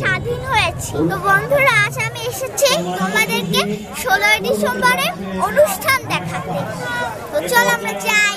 স্বাধীন হয়েছি। তো বন্ধুরা, আজ আমি এসেছি তোমাদেরকে ষোলোই ডিসেম্বরে অনুষ্ঠান দেখাতে। তো চল আমরা যাই।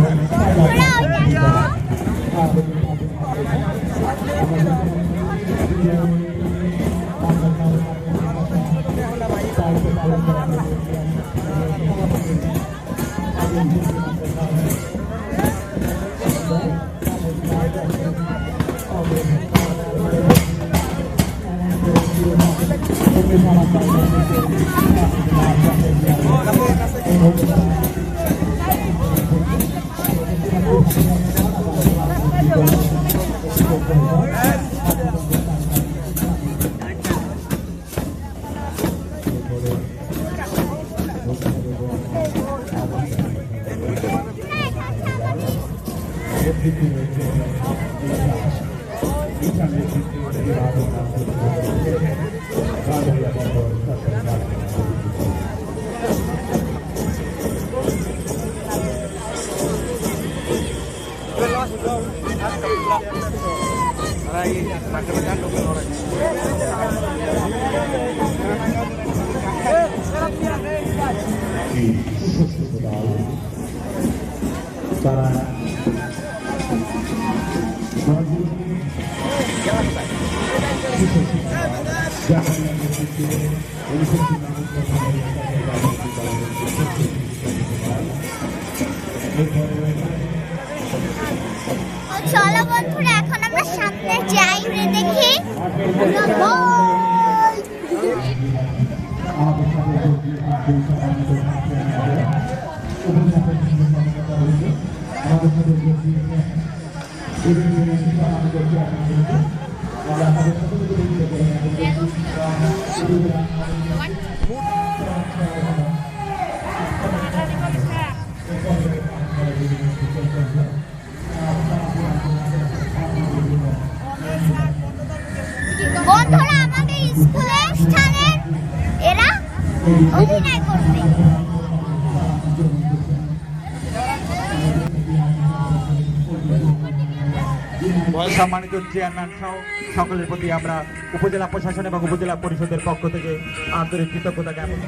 বন্ধুরা ওই চলো বন্ধুরা এখন আমরা সামনে যাই দেখি। সম্মানিত চেয়ারম্যান সহ সকলের প্রতি আমরা উপজেলা প্রশাসন এবং উপজেলা পরিষদের পক্ষ থেকে আন্তরিক কৃতজ্ঞতা জ্ঞাপন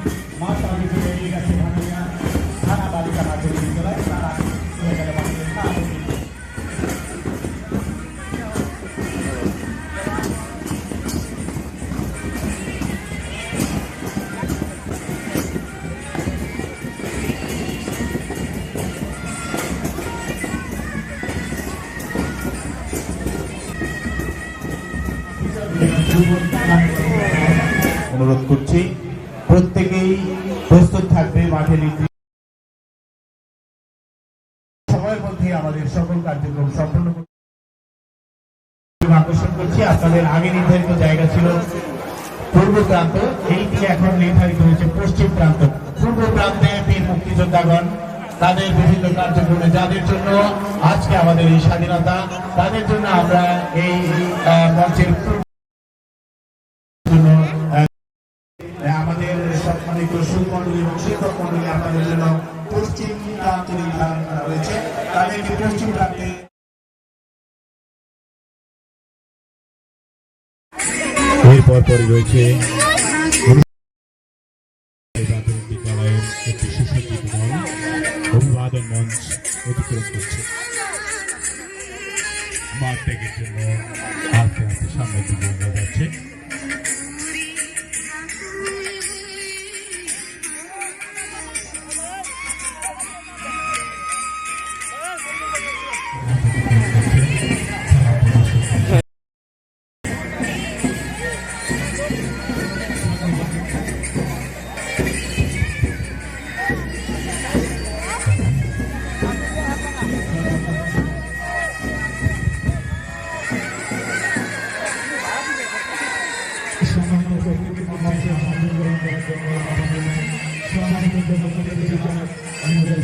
অনুরোধ করছি, প্রত্যেকেই প্রস্তুত থাকবে মাঠে নির্দিষ্ট সময়ের মধ্যে আমাদের সকল কার্যক্রম সম্পন্ন আকর্ষণ করছি, আপনাদের আগে নির্ধারিত জায়গা ছিল পূর্ব প্রান্ত, এইটি এখন নির্ধারিত হয়েছে পশ্চিম প্রান্ত। পূর্ব প্রান্তে বীর মুক্তিযোদ্ধাগণ, তাদের বিভিন্ন কার্যক্রমে যাদের জন্য আজকে আমাদের এই স্বাধীনতা, তাদের জন্য আমরা এই মঞ্চের জন্য সম্মানিত সুমন্ডলী এবং শিক্ষক মন্ডলী আপনাদের জন্য পশ্চিম প্রান্ত নির্ধারণ করা হয়েছে, তাদেরকে পশ্চিম প্রান্তে এরপর ত্যাগের জন্য আস্তে আস্তে সামনের যাচ্ছে। উপস্থিতি মঞ্চে সম্মান করার জন্য আমাদের সম্মানিত আমাদের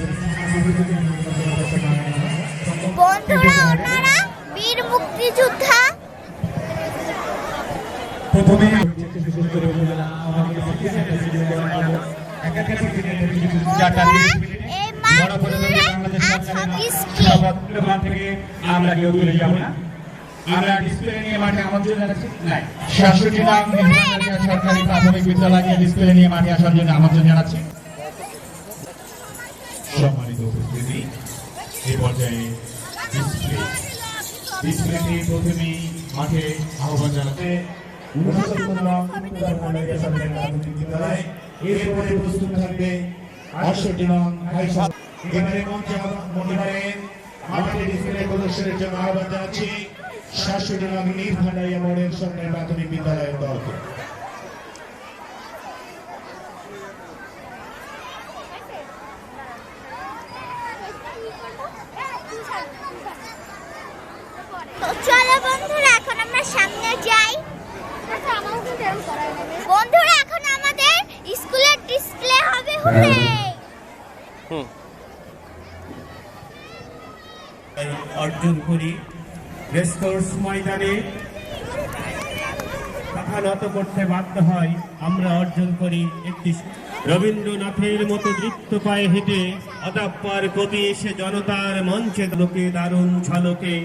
বন্ধুরা ওনারা বীর মুক্তিযোদ্ধা প্রথমে থেকে আমরা কেউ তুলে যাব না। আমরা ডিসপ্লে নিয়ে মাঠে আমন্ত্রণ জানাচ্ছি নাই। সাতষট্টি নাম সরকারি প্রাথমিক বিদ্যালয়কে ডিসপ্লে নিয়ে মাঠে আসার জন্য আমন্ত্রণ জানাচ্ছি সম্মানিত উপস্থিতি এ পর্যায়ে ডিসপ্লে ডিসপ্লেটি প্রথমেই মাঠে আহ্বান বিদ্যালয় এরপরে প্রস্তুত থাকবে আটষট্টি নং এবারে মঞ্চে মহিলারে মাঠে ডিসপ্লে প্রদর্শনের জন্য আহ্বান জানাচ্ছি। সাতষট্টি নং নীল ভান্ডারিয়া মডেল সরকারি প্রাথমিক বিদ্যালয়ের দলকে চলো বন্ধুরা এখন আমরা সামনে যাই। বন্ধুরা এখন আমাদের স্কুলের ডিসপ্লে হবে হুরে অর্জন করি। রেসকোর্স ময়দানে মাথা নত করতে বাধ্য হয় আমরা অর্জন করি একটি রবীন্দ্রনাথের মতো দৃপ্ত পায়ে হেঁটে অতাপ্পার কবি এসে জনতার মঞ্চে লোকে দারুণ ঝলকে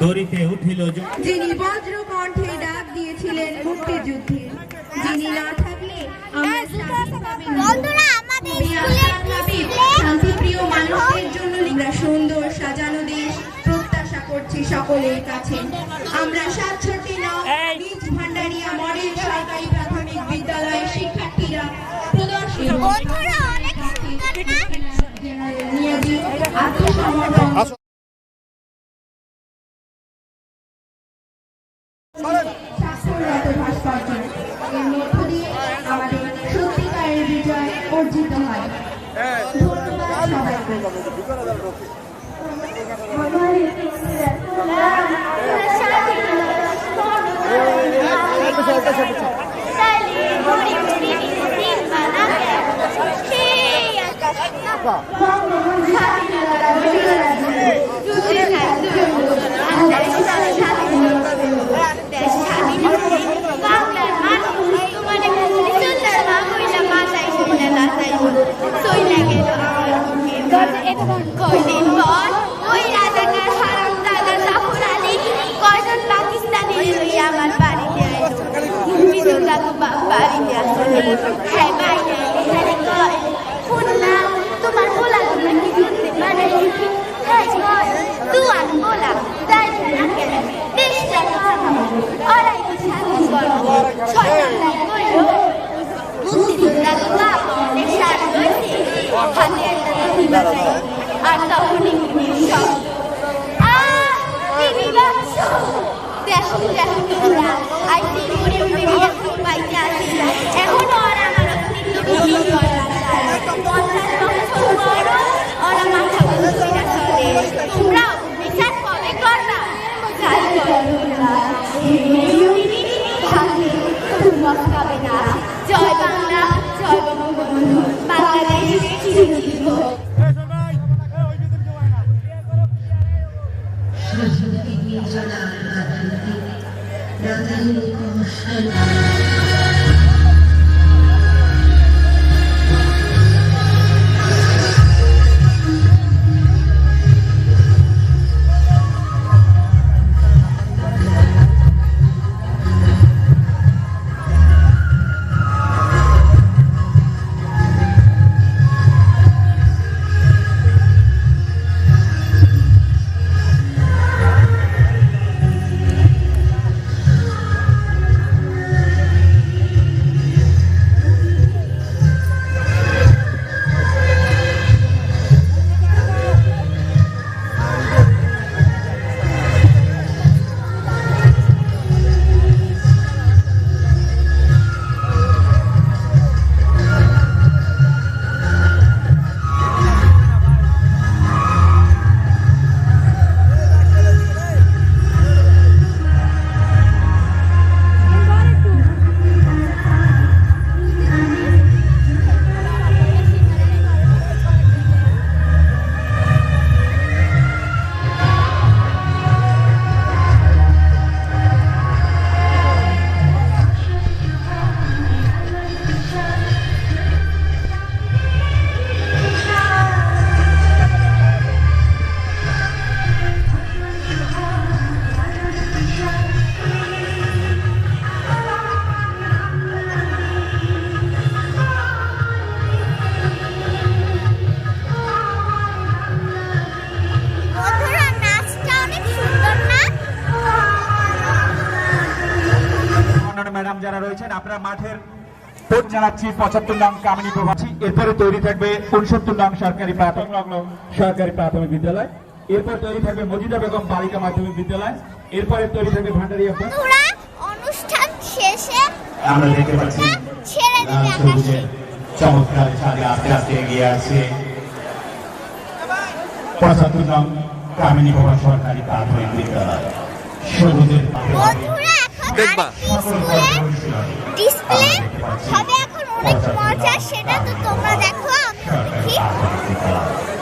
দড়িতে উঠিল যিনি বজ্র কণ্ঠে ডাক দিয়েছিলেন মুক্তিযুদ্ধে যিনি না থাকলে আমরা শান্তি পাবে না। বন্ধুরা আমাদের শান্তিপ্রিয় মানুষদের জন্য সুন্দর সাজানো দেশ সকলের কাছে। আমরা সাতষট্টি নং নিজ ভান্ডারিয়া মডেল সরকারি প্রাথমিক বিদ্যালয়ের শিক্ষার্থীরা প্রদর্শন আত্মসমর্পণ এর মধ্য দিয়ে আমাদের সত্যিকারের বিজয় অর্জিত হয় ধন্যবাদ সবাইকে কয়দিন মুক্তিযোদ্ধা বাড়িতে আসলে হ্যাঁ বাইরে এখানে কয় শুনলাম তোমার বলা তোমরা কি করতে পারে হ্যাঁ কয় তুয়ার বলা তাই না কেন দেশটা ওরাই তো শাসন করব ছয়টা কইলো মুক্তিযোদ্ধা তো অনেক সার হয়েছে হাতে একটা দড়ি বাজাই আর তখনই সব আহ তিনি দেখো দেখো তোমরা আই পাইতে আসি এখনও ওরা আমার পঞ্চাশ বছর পরও ওরা মাথা বন্ধ চলে তোমরাও বিচার কবে করবা যাই করো মস্কাবে না জয় বাংলা জয় বঙ্গবন্ধু বাংলাদেশ চিরজীবী হোক ম্যাডাম যারা রয়েছেন আপনারা মাঠের ভোট জানাচ্ছি পঁচাত্তর নং কামিনী প্রভাষী এরপরে তৈরি থাকবে উনসত্তর নং সরকারি প্রাথমিক লগ্ন সরকারি প্রাথমিক বিদ্যালয়। এরপর তৈরি থাকবে মজিদা বেগম বালিকা মাধ্যমিক বিদ্যালয়। এরপরে তৈরি থাকবে ভান্ডারিয়া অনুষ্ঠান শেষে আমরা দেখতে পাচ্ছি চমৎকার সাথে আস্তে আস্তে এগিয়ে আসছে। পঁচাত্তর নং কামিনী বাবা সরকারি প্রাথমিক বিদ্যালয়। সবুজের স্কুলে ডিসপ্লে হবে এখন অনেক মজা সেটা তো তোমরা দেখো। আমি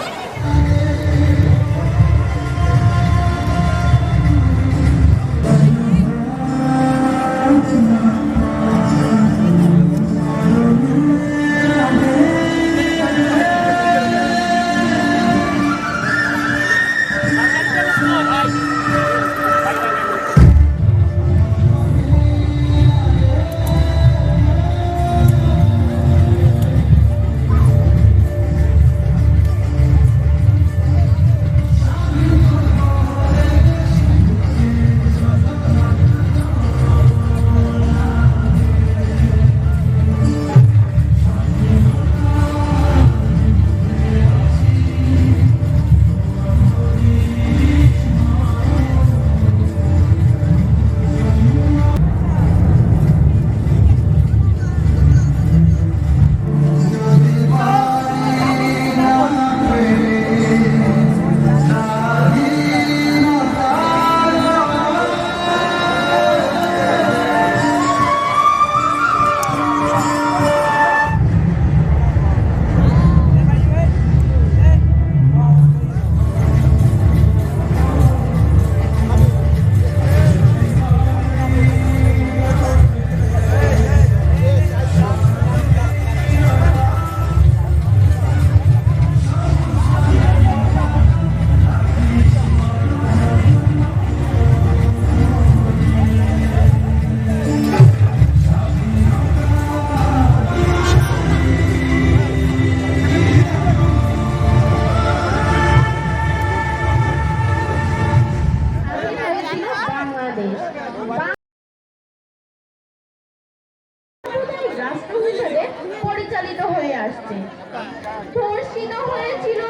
ধর্ষিত হয়েছিল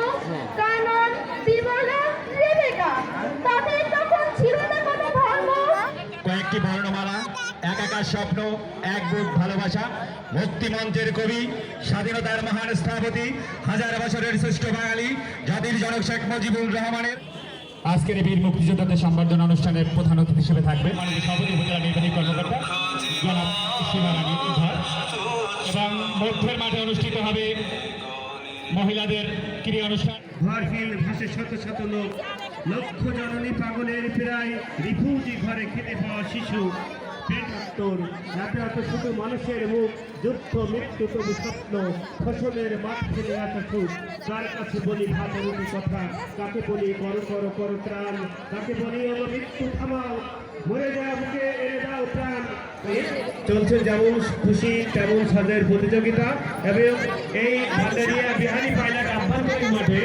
কানন বিমলা রেবেকা। তাদের তখন ছিল না কোনো ধর্ম। কয়েকটি বর্ণমালা এক একা স্বপ্ন এক বুক ভালোবাসা মুক্তিমন্ত্রের কবি স্বাধীনতার মহান স্থপতি হাজার বছরের শ্রেষ্ঠ বাঙালি জাতির জনক শেখ মুজিবুর রহমানের। আজকের বীর মুক্তিযোদ্ধাদের সম্বর্ধনা অনুষ্ঠানের প্রধান অতিথি হিসেবে থাকবে সভাপতি উপজেলা নির্বাহী কর্মকর্তা জনাব শিবারানী উদ্ধার এবং মধ্যের মাঠে অনুষ্ঠিত হবে। মহিলাদের ক্রীড়া অনুষ্ঠান। ঘরহীন ভাসে শত শত লোক। লক্ষ জননী পাগলের প্রায় রিফিউজি ঘরে খেতে পাওয়া শিশু। রাতে মানুষের মুখ, যুদ্ধ, মৃত্যু তবু স্বপ্ন। ফসলের মাঠ ফেলে সুখ। কার কাছে বলি ভাত রুটি কথা? কাকে বলি করো করো করো ত্রাণ? কাকে বলি আমার মৃত্যু থামাও? চলছে যেমন খুশি, তেমন সাজের প্রতিযোগিতা। এবং এই ভান্ডারিয়া বিহারি পাইলট আভ্যন্তরীণ মাঠে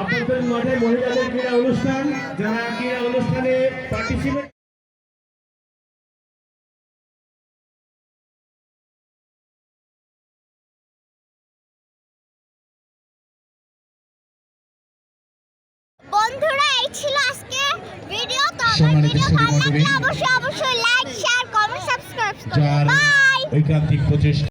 আভ্যন্তরীণ মাঠে মহিলাদের ক্রীড়া অনুষ্ঠান, যারা ক্রীড়া অনুষ্ঠানে পার্টিসিপেট সুধীমণ্ডলী, অবশ্যই অবশ্যই লাইক শেয়ার কমেন্ট সাবস্ক্রাইব বাই ঐকান্তিক প্রচেষ্টা